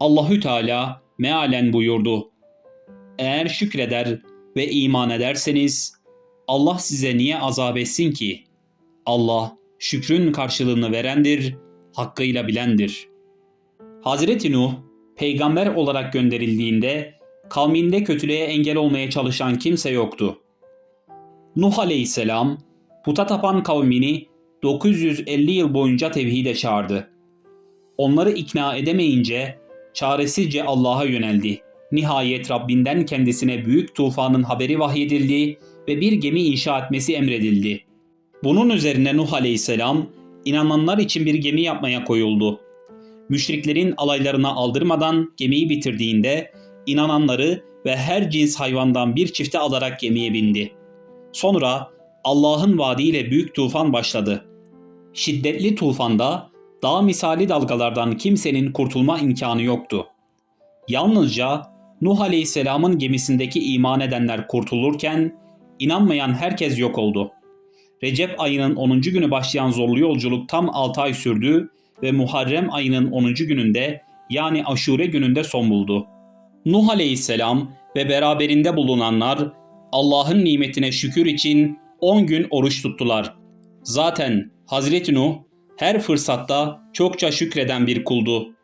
Allahü Teala mealen buyurdu. Eğer şükreder ve iman ederseniz Allah size niye azap etsin ki? Allah şükrün karşılığını verendir, hakkıyla bilendir. Hazreti Nuh peygamber olarak gönderildiğinde kavminde kötülüğe engel olmaya çalışan kimse yoktu. Nuh aleyhisselam puta tapan kavmini 950 yıl boyunca tevhide çağırdı. Onları ikna edemeyince çaresizce Allah'a yöneldi. Nihayet Rabbinden kendisine büyük tufanın haberi vahyedildi ve bir gemi inşa etmesi emredildi. Bunun üzerine Nuh aleyhisselam inananlar için bir gemi yapmaya koyuldu. Müşriklerin alaylarına aldırmadan gemiyi bitirdiğinde inananları ve her cins hayvandan bir çifte alarak gemiye bindi. Sonra Allah'ın vaadiyle büyük tufan başladı. Şiddetli tufanda dağ misali dalgalardan kimsenin kurtulma imkanı yoktu. Yalnızca Nuh Aleyhisselam'ın gemisindeki iman edenler kurtulurken inanmayan herkes yok oldu. Recep ayının 10. günü başlayan zorlu yolculuk tam 6 ay sürdü ve Muharrem ayının 10. gününde yani Aşure gününde son buldu. Nuh Aleyhisselam ve beraberinde bulunanlar Allah'ın nimetine şükür için 10 gün oruç tuttular. Zaten Hazreti Nuh her fırsatta çokça şükreden bir kuldu.